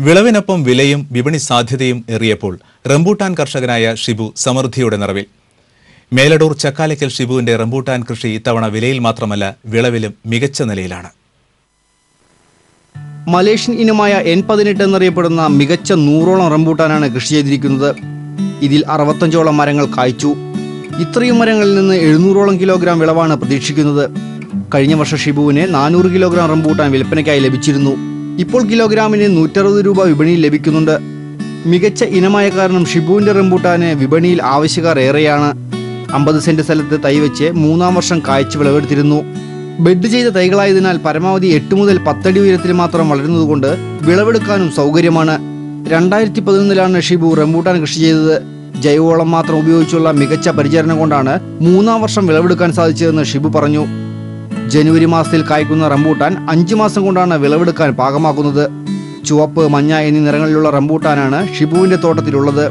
വിളവിനൊപ്പം വിലയും വിപണി സാധ്യതയും ഏറിയപ്പോൾ റംബൂട്ടാൻ കർഷകനായ ഷിബു സമൃദ്ധിയുടെ നിറവിൽ. മേലടൂർ ചക്കാലയ്ക്കൽ ഷിബുവിന്റെ റംബൂട്ടാൻ കൃഷി ഇത്തവണ വിലയിൽ മാത്രമല്ല വിളവിലും മികച്ച നിലയിലാണ്. മലേഷ്യൻ ഇനമായ എൻ പതിനെട്ട് എന്നറിയപ്പെടുന്ന മികച്ച നൂറോളം റംബൂട്ടാനാണ് കൃഷി ചെയ്തിരിക്കുന്നത്. ഇതിൽ അറുപത്തഞ്ചോളം മരങ്ങൾ കായ്ച്ചു. ഇത്രയും മരങ്ങളിൽ നിന്ന് എഴുന്നൂറോളം കിലോഗ്രാം വിളവാണ് പ്രതീക്ഷിക്കുന്നത്. കഴിഞ്ഞ വർഷം ഷിബുവിന് നാനൂറ് കിലോഗ്രാം റംബൂട്ടാൻ വിൽപ്പനയ്ക്കായി ലഭിച്ചിരുന്നു. ഇപ്പോൾ കിലോഗ്രാമിന് നൂറ്ററുപത് രൂപ വിപണിയിൽ ലഭിക്കുന്നുണ്ട്. മികച്ച ഇനമായ കാരണം ഷിബുവിന്റെ റംബൂട്ടാന് വിപണിയിൽ ആവശ്യക്കാർ ഏറെയാണ്. അമ്പത് സെന്റ് സ്ഥലത്ത് തൈ വെച്ച് മൂന്നാം വർഷം കായ്ച്ചു വിളവെടുത്തിരുന്നു. ബെഡ് ചെയ്ത തൈകളായതിനാൽ പരമാവധി എട്ട് മുതൽ പത്തടി ഉയരത്തിൽ മാത്രം വളരുന്നതുകൊണ്ട് വിളവെടുക്കാനും സൗകര്യമാണ്. രണ്ടായിരത്തി പതിനൊന്നിലാണ് ഷിബു റംബൂട്ടാൻ കൃഷി ചെയ്തത്. ജൈവവളം മാത്രം ഉപയോഗിച്ചുള്ള മികച്ച പരിചരണം കൊണ്ടാണ് മൂന്നാം വർഷം വിളവെടുക്കാൻ സാധിച്ചതെന്ന് ഷിബു പറഞ്ഞു. ജനുവരി മാസത്തിൽ കായ്ക്കുന്ന റംബൂട്ടാൻ അഞ്ചു മാസം കൊണ്ടാണ് വിളവെടുക്കാൻ പാകമാക്കുന്നത് ചുവപ്പ് മഞ്ഞ എന്നീ നിറങ്ങളിലുള്ള റംബൂട്ടാനാണ് ഷിബുവിന്റെ തോട്ടത്തിലുള്ളത്.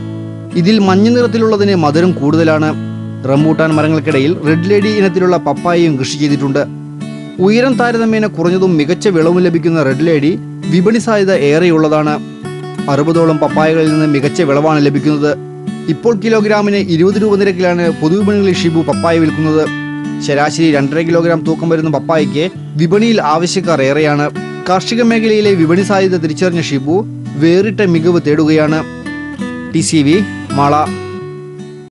ഇതിൽ മഞ്ഞ നിറത്തിലുള്ളതിന് മധുരം കൂടുതലാണ്. റംബൂട്ടാൻ മരങ്ങൾക്കിടയിൽ റെഡ് ലേഡി ഇനത്തിലുള്ള പപ്പായയും കൃഷി ചെയ്തിട്ടുണ്ട്. ഉയരം താരതമ്യേന കുറഞ്ഞതും മികച്ച വിളവും ലഭിക്കുന്ന റെഡ് ലേഡി വിപണി സാധ്യത ഏറെയുള്ളതാണ്. അറുപതോളം പപ്പായകളിൽ നിന്ന് മികച്ച വിളവാണ് ലഭിക്കുന്നത്. ഇപ്പോൾ കിലോഗ്രാമിന് ഇരുപത് രൂപ നിരക്കിലാണ് പൊതുവിപണികളിൽ ഷിബു പപ്പായ വിൽക്കുന്നത്. ശരാശരി രണ്ടര കിലോഗ്രാം തൂക്കം വരുന്ന പപ്പായയ്ക്ക് വിപണിയിൽ ആവശ്യക്കാർ ഏറെയാണ്. കാർഷിക മേഖലയിലെ വിപണി സാധ്യത തിരിച്ചറിഞ്ഞ ഷിബു വേറിട്ട മികവ് തേടുകയാണ്. T C V Mala.